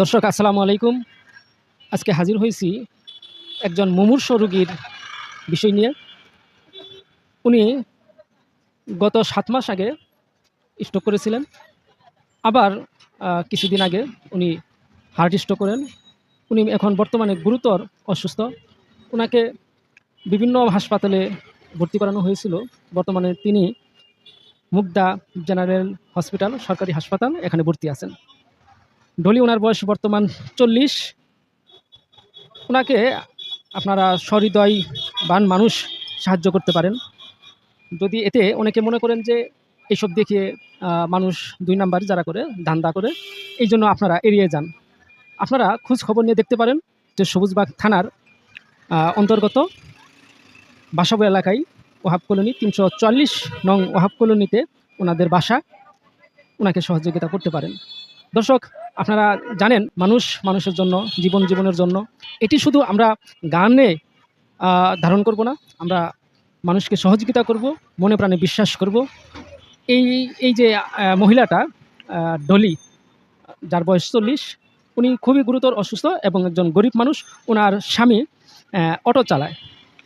দর্শক, আসসালামু আলাইকুম। আজকে হাজির হয়েছি একজন মুমূর্ষ রোগীর বিষয় নিয়ে। উনি গত সাত মাস আগে স্ট্রোক করেছিলেন। আবার কিছুদিন আগে উনি হার্ট স্ট্রোক করেন। উনি এখন বর্তমানে গুরুতর অসুস্থ। ওনাকে বিভিন্ন হাসপাতালে ভর্তি করানো হয়েছিল। বর্তমানে তিনি মুগদা জেনারেল হসপিটাল, সরকারি হাসপাতাল এখানে ভর্তি আছেন। ডলি, ওনার বয়স বর্তমান চল্লিশ। ওনাকে আপনারা সহৃদয় বান মানুষ সাহায্য করতে পারেন। যদি এতে অনেকে মনে করেন যে এইসব দেখে মানুষ দুই নাম্বার যারা করে, ধান্দা করে, এই জন্য আপনারা এড়িয়ে যান। আপনারা খোঁজ খবর নিয়ে দেখতে পারেন যে সবুজবাগ থানার অন্তর্গত বাসাবো এলাকায় ওহাব কলোনি তিনশো চল্লিশ নং ওহাব কলোনিতে ওনাদের বাসা। ওনাকে সহযোগিতা করতে পারেন। দর্শক, আপনারা জানেন, মানুষ মানুষের জন্য, জীবন জীবনের জন্য। এটি শুধু আমরা গানে ধারণ করব না, আমরা মানুষকে সহযোগিতা করব, মনে প্রাণে বিশ্বাস করব। এই এই যে মহিলাটা ডলি, যার বয়স চল্লিশ, উনি খুবই গুরুতর অসুস্থ এবং একজন গরিব মানুষ। ওনার স্বামী অটো চালায়।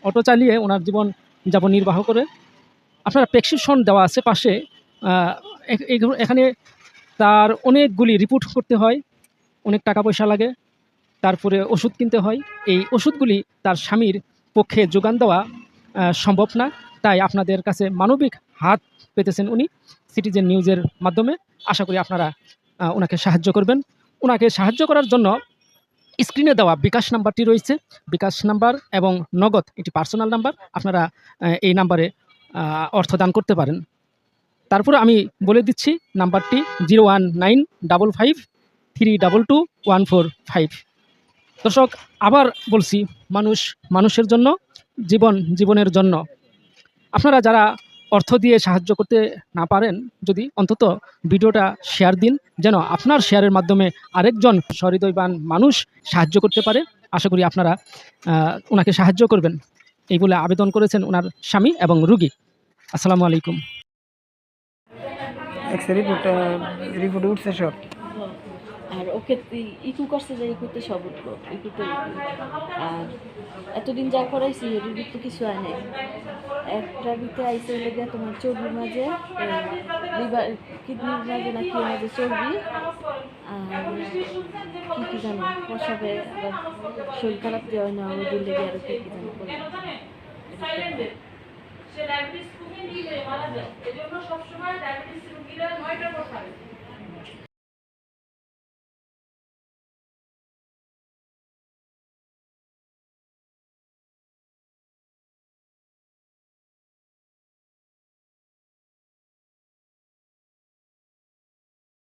অটো চালিয়ে ওনার জীবন যাপন নির্বাহ করে। আপনারা প্রেসক্রিপশন দেওয়া আছে পাশে এখানে তার অনেকগুলি রিপোর্ট করতে হয়, অনেক টাকা পয়সা লাগে, তারপরে ওষুধ কিনতে হয়। এই ওষুধগুলি তার স্বামীর পক্ষে যোগান দেওয়া সম্ভব না। তাই আপনাদের কাছে মানবিক হাত পেতেছেন উনি সিটিজেন নিউজের মাধ্যমে। আশা করি আপনারা ওনাকে সাহায্য করবেন। ওনাকে সাহায্য করার জন্য স্ক্রিনে দেওয়া বিকাশ নাম্বারটি রয়েছে। বিকাশ নাম্বার এবং নগদ এটি পার্সোনাল নাম্বার আপনারা এই নাম্বারে অর্থ দান করতে পারেন। তারপরে আমি বলে দিচ্ছি নাম্বারটি zero one nine double five three double two one four five. দর্শক, আবার বলছি, মানুষ মানুষের জন্য, জীবন জীবনের জন্য। আপনারা যারা অর্থ দিয়ে সাহায্য করতে না পারেন, যদি অন্তত ভিডিওটা শেয়ার দিন, যেন আপনার শেয়ারের মাধ্যমে আরেকজন সহৃদয়বান মানুষ সাহায্য করতে পারে। আশা করি আপনারা ওনাকে সাহায্য করবেন। এই বলে আবেদন করেছেন ওনার স্বামী এবং রুগী। আসসালামু আলাইকুম। এক্সরে রিপোর্ট রিপোর্ট উঠছে সব। আর ওকে ই- ইকু করছে যে ইকুতে সব উঠবো ইকুতে আর এতদিন যা করাইছি এর ভিতরে কিছু হয় নাই। একটা ভিতরে আইসে হলে গিয়ে তোমার চর্বির মাঝে লিভার কিডনির মাঝে না কি মাঝে চর্বি। আর কি কি জানো প্রসাবে আবার শরীর খারাপ যে হয় না ওই দিন লেগে আরও কি কি জানো। সবসময় ডায়াবেটিস রোগীরা নয়টার পর খাবে